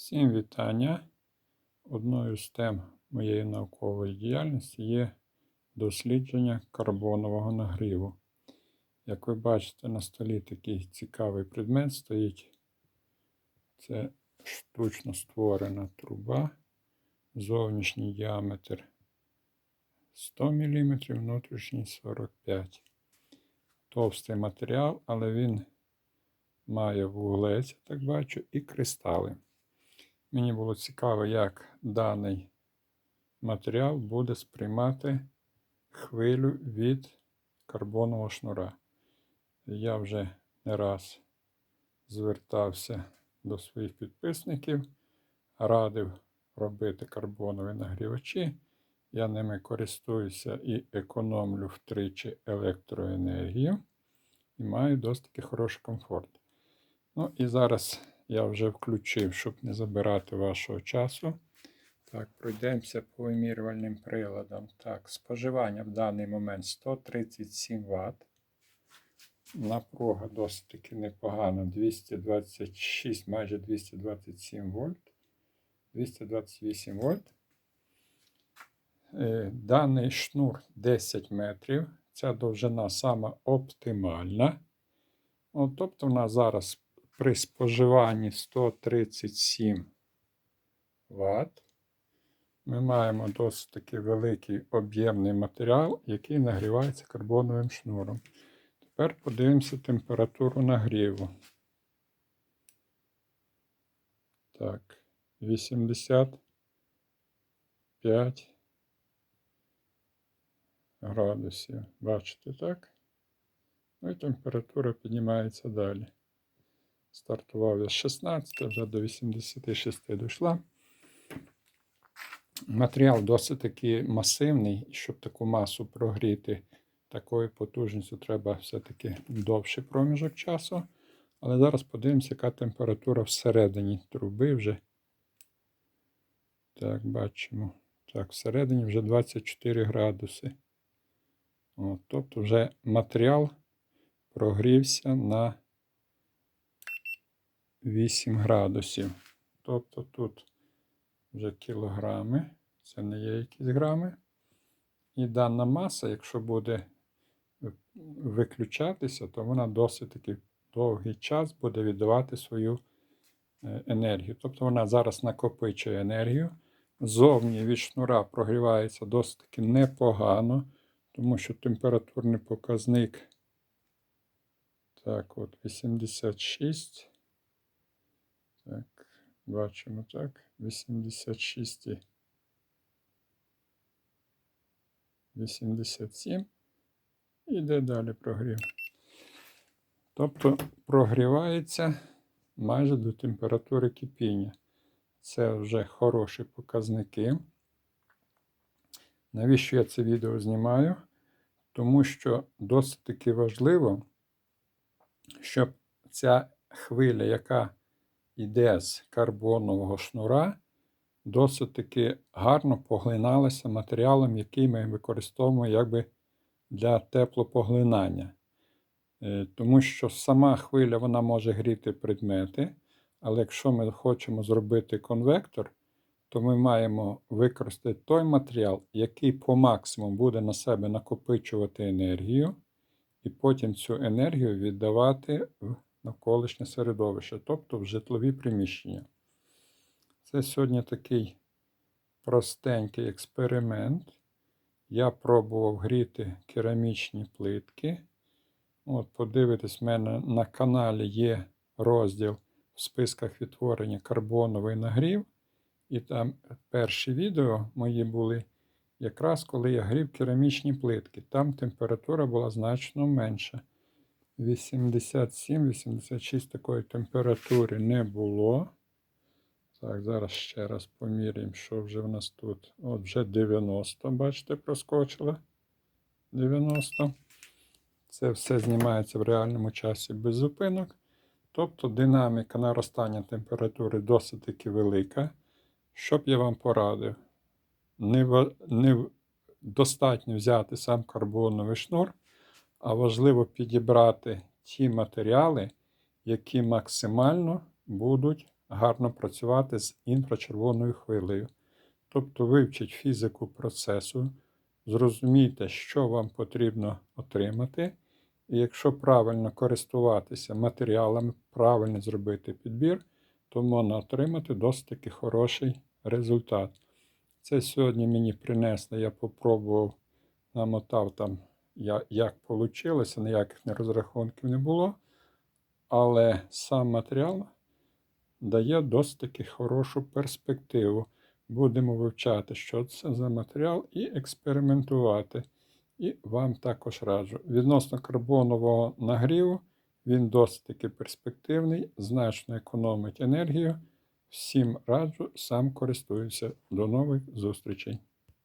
Всім вітання. Одною з тем моєї наукової діяльності є дослідження карбонового нагріву. Як ви бачите, на столі такий цікавий предмет стоїть. Це штучно створена труба, зовнішній діаметр 100 мм, внутрішній 45 Товстий матеріал, але він має вуглець, так бачу, і кристали. Мені було цікаво, як даний матеріал буде сприймати хвилю від карбонового шнура. Я вже не раз звертався до своїх підписників, радив робити карбонові нагрівачі. Я ними користуюся і економлю втричі електроенергію і маю досить хороший комфорт. Ну і зараз я вже включив, щоб не забирати вашого часу. Так, пройдемося по вимірювальним приладам. Так, споживання в даний момент 137 Вт. Напруга досить таки непогана. 226, майже 227 вольт. 228 вольт. Е, Даний шнур 10 метрів. Ця довжина сама оптимальна. От, тобто, у нас зараз при споживанні 137 Вт. Ми маємо досить таки великий об'ємний матеріал, який нагрівається карбоновим шнуром. Тепер подивимося температуру нагріву. Так, 85 градусів. Бачите, так? Ну і температура піднімається далі. Стартував я з 16, вже до 86 дійшла. Матеріал досить таки масивний, щоб таку масу прогріти такою потужністю, треба все-таки довший проміжок часу. Але зараз подивимося, яка температура всередині труби вже. Так, бачимо. Так, всередині вже 24 градуси. От, тобто вже матеріал прогрівся на 8 градусів. Тобто тут вже кілограми, це не є якісь грами. І дана маса, якщо буде виключатися, то вона досить таки довгий час буде віддавати свою е, енергію. Тобто вона зараз накопичує енергію. Зовні від шнура прогрівається досить таки непогано, тому що температурний показник. Так, от 86. Так, бачимо так. 86. 87. Іде далі прогрів. Тобто прогрівається майже до температури кипіння. Це вже хороші показники. Навіщо я це відео знімаю? Тому що досить таки важливо, щоб ця хвиля, яка йде з карбонового шнура, досить таки гарно поглиналася матеріалом, який ми використовуємо якби для теплопоглинання. Е, тому що сама хвиля вона може гріти предмети, але якщо ми хочемо зробити конвектор, то ми маємо використати той матеріал, який по максимуму буде на себе накопичувати енергію, і потім цю енергію віддавати в навколишнє середовище, тобто в житлові приміщення. Це сьогодні такий простенький експеримент. Я пробував гріти керамічні плитки. От, Подивитись, в мене на каналі є розділ в списках відтворення карбоновий нагрів. І там перші відео мої були якраз коли я грів керамічні плитки. Там температура була значно менша. 87-86 такої температури не було. Так, зараз ще раз поміряємо, що вже в нас тут. От вже 90, бачите, проскочило. 90. Це все знімається в реальному часі без зупинок. Тобто динаміка наростання температури досить таки велика. Що б я вам порадив? Не, не достатньо взяти сам карбоновий шнур, а важливо підібрати ті матеріали, які максимально будуть гарно працювати з інфрачервоною хвилею. Тобто вивчіть фізику процесу, зрозумійте, що вам потрібно отримати, і якщо правильно користуватися матеріалами, правильно зробити підбір, то можна отримати досить таки хороший результат. Це сьогодні мені принесли, я попробував, намотав там, як вийшло, ніяких розрахунків не було. Але сам матеріал дає досить таки хорошу перспективу. Будемо вивчати, що це за матеріал, і експериментувати. І вам також раджу. Відносно карбонового нагріву, він досить таки перспективний, значно економить енергію. Всім раджу, сам користуюся. До нових зустрічей!